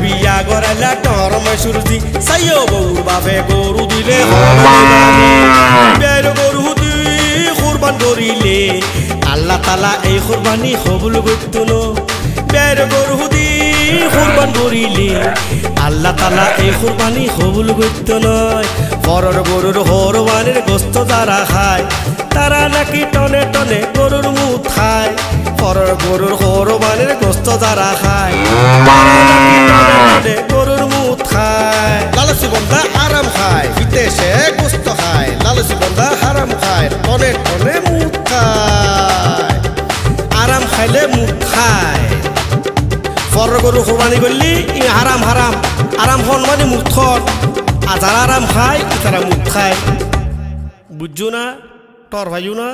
বিয়া গড়াইলা টর মসুরজি সাইও বউর বাবে গরু দিলে বের গরু দি কুরবান করিলে আল্লাহ তালা এই কুরবানি হবল গুপ্তন বের গরু দি কুরবান করিলে আল্লাহ তালা এই কুরবানি হবল গুপ্ত নয় পরর গরুর হরবানের গোস্ত যারা খায়, তারা নাকি টনে টনে গরুর মুখ খায়। পরর গরুর হরবানের গোস্ত যারা খায় বন্ধা আরাম খায়, বিদেশে গোস্ত খায়। লালসি বন্ধা হারাম খায়, টনে টনে মুখ খায়। আরাম খাইলে মুখ খায়। পরের গরু কোরবানি করলি, ই হারাম হারাম। আরাম হন মানে মুখ থন। আর যারা আরাম খায়, তারা মুখ খায়। বুঝছ না? টর ভাইও না?